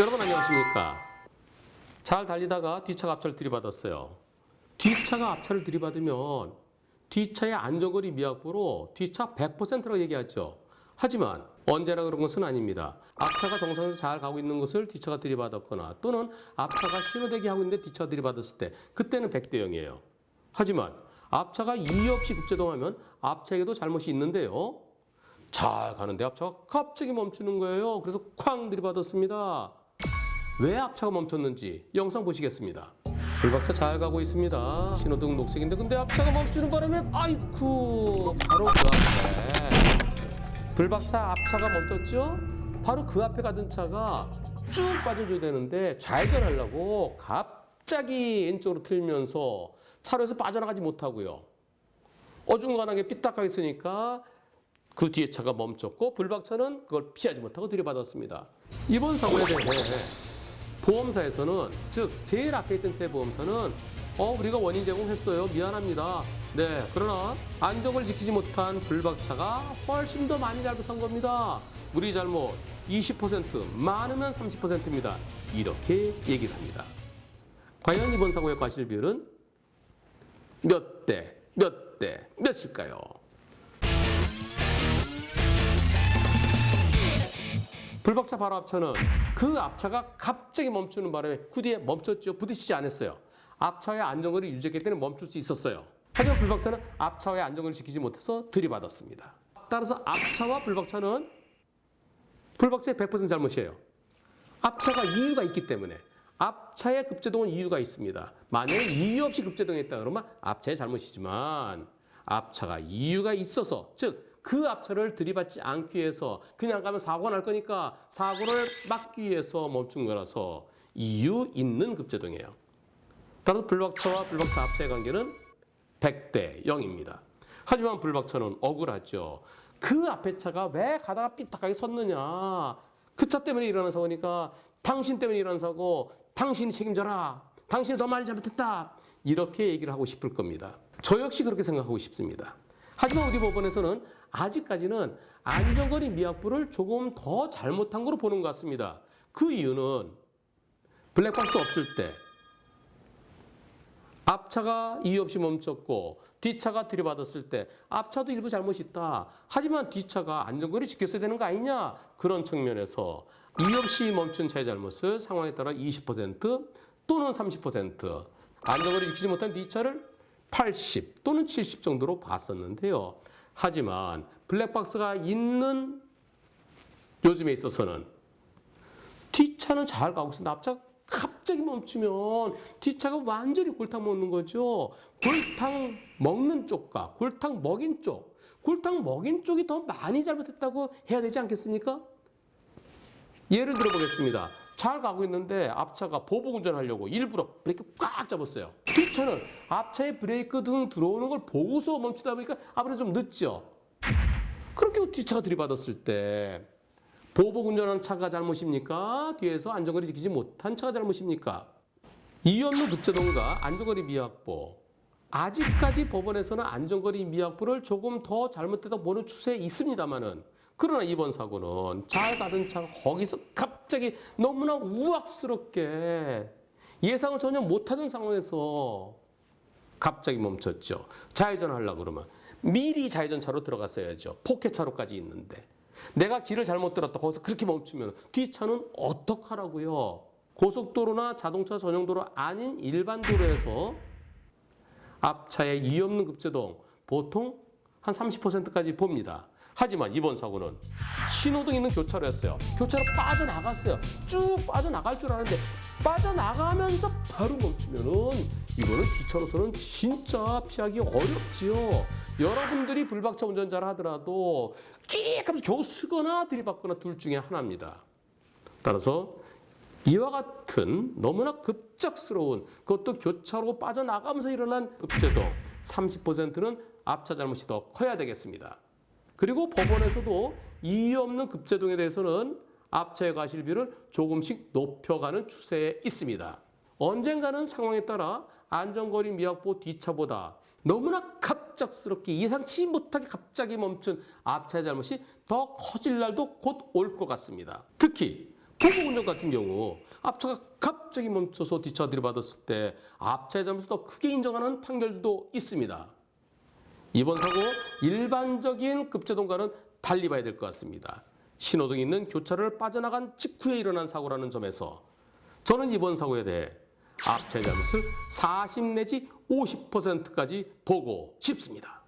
여러분 안녕하십니까? 잘 달리다가 뒤차가 앞차를 들이받았어요. 뒤차가 앞차를 들이받으면 뒤차의 안전거리 미확보로 뒤차 100%라고 얘기하죠. 하지만 언제나 그런 것은 아닙니다. 앞차가 정상적으로 잘 가고 있는 것을 뒷차가 들이받았거나 또는 앞차가 신호대기 하고 있는데 뒷차가 들이받았을 때 그때는 100대 0이에요. 하지만 앞차가 이의 없이 급제동하면 앞차에게도 잘못이 있는데요. 잘 가는데 앞차가 갑자기 멈추는 거예요. 그래서 쾅 들이받았습니다. 왜 앞차가 멈췄는지 영상 보시겠습니다. 불박차 잘 가고 있습니다. 신호등 녹색인데 근데 앞차가 멈추는 바람에 아이쿠 바로 그 앞에 불박차 앞차가 멈췄죠? 바로 그 앞에 가던 차가 쭉 빠져줘야 되는데 좌회전하려고 갑자기 왼쪽으로 틀면서 차로에서 빠져나가지 못하고요. 어중간하게 삐딱하게 있으니까 그 뒤에 차가 멈췄고 불박차는 그걸 피하지 못하고 들이받았습니다. 이번 사고에 대해 보험사에서는 즉 제일 앞에 있던 제 보험사는 어 우리가 원인 제공했어요 미안합니다. 네 그러나 안전을 지키지 못한 불박차가 훨씬 더 많이 잘못한 겁니다. 우리 잘못 20% 많으면 30%입니다. 이렇게 얘기를 합니다. 과연 이번 사고의 과실 비율은 몇 대, 몇 대, 몇일까요? 불박차 바로 앞차는 그 앞차가 갑자기 멈추는 바람에 그 뒤에 멈췄죠. 부딪히지 않았어요. 앞차의 안전거리 유지했기 때문에 멈출 수 있었어요. 하지만 불박차는 앞차의 안전거리를 지키지 못해서 들이받았습니다. 따라서 앞차와 불박차는 불박차의 100% 잘못이에요. 앞차가 이유가 있기 때문에 앞차의 급제동은 이유가 있습니다. 만약에 이유 없이 급제동했다 그러면 앞차의 잘못이지만 앞차가 이유가 있어서 즉 그 앞차를 들이받지 않기 위해서 그냥 가면 사고가 날 거니까 사고를 막기 위해서 멈춘 거라서 이유 있는 급제동이에요. 따라서 불박차와 불박차 앞차의 관계는 100대 0입니다. 하지만 불박차는 억울하죠. 그 앞에 차가 왜 가다가 삐딱하게 섰느냐. 그 차 때문에 일어난 사고니까 당신 때문에 일어난 사고 당신이 책임져라. 당신이 더 많이 잘못했다. 이렇게 얘기를 하고 싶을 겁니다. 저 역시 그렇게 생각하고 싶습니다. 하지만 우리 법원에서는 아직까지는 안전거리 미확보를 조금 더 잘못한 거로 보는 것 같습니다. 그 이유는 블랙박스 없을 때 앞차가 이유 없이 멈췄고 뒷차가 들이받았을 때 앞차도 일부 잘못이 있다. 하지만 뒷차가 안전거리 지켰어야 되는 거 아니냐? 그런 측면에서 이유 없이 멈춘 차의 잘못을 상황에 따라 20% 또는 30% 안전거리 지키지 못한 뒷차를 80 또는 70 정도로 봤었는데요. 하지만 블랙박스가 있는 요즘에 있어서는 뒷차는 잘 가고 있는데 앞차가 갑자기 멈추면 뒷차가 완전히 골탕 먹는 거죠. 골탕 먹는 쪽과 골탕 먹인 쪽, 골탕 먹인 쪽이 더 많이 잘못했다고 해야 되지 않겠습니까? 예를 들어 보겠습니다. 잘 가고 있는데 앞차가 보복 운전하려고 일부러 브레이크 꽉 잡았어요. 뒷차는 앞차에 브레이크 등 들어오는 걸 보고서 멈추다 보니까 아무래도 좀 늦죠. 그렇게 뒷차가 들이받았을 때 보복 운전한 차가 잘못입니까? 뒤에서 안전거리 지키지 못한 차가 잘못입니까? 없는 급제동과 안전거리 미확보. 아직까지 법원에서는 안전거리 미확보를 조금 더 잘못되다 보는 추세에 있습니다만은 그러나 이번 사고는 잘 가던 차가 거기서 갑자기 너무나 우악스럽게 예상을 전혀 못하는 상황에서 갑자기 멈췄죠. 좌회전 하려고 그러면 미리 좌회전차로 들어갔어야죠. 포켓차로까지 있는데. 내가 길을 잘못 들었다. 거기서 그렇게 멈추면 뒷차는 어떡하라고요? 고속도로나 자동차 전용도로 아닌 일반 도로에서 앞차에 이유 없는 급제동 보통 한 30%까지 봅니다. 하지만 이번 사고는 신호등 있는 교차로였어요. 교차로 빠져나갔어요. 쭉 빠져나갈 줄 아는데 빠져나가면서 바로 멈추면은 이거는 기차로서는 진짜 피하기 어렵지요. 여러분들이 불박차 운전자를 하더라도 끼익 하면서 겨우 쓰거나 들이받거나 둘 중에 하나입니다. 따라서 이와 같은 너무나 급작스러운 그것도 교차로 빠져나가면서 일어난 급제동 30%는 앞차 잘못이 더 커야 되겠습니다. 그리고 법원에서도 이유 없는 급제동에 대해서는 앞차의 과실비를 조금씩 높여가는 추세에 있습니다. 언젠가는 상황에 따라 안전거리 미확보 뒤차보다 너무나 갑작스럽게 예상치 못하게 갑자기 멈춘 앞차의 잘못이 더 커질 날도 곧 올 것 같습니다. 특히 도보 운전 같은 경우 앞차가 갑자기 멈춰서 뒷차 들이받았을 때 앞차의 잘못을 더 크게 인정하는 판결도 있습니다. 이번 사고 일반적인 급제동과는 달리 봐야 될 것 같습니다. 신호등이 있는 교차를 빠져나간 직후에 일어난 사고라는 점에서 저는 이번 사고에 대해 앞차의 잘못을 40 내지 50%까지 보고 싶습니다.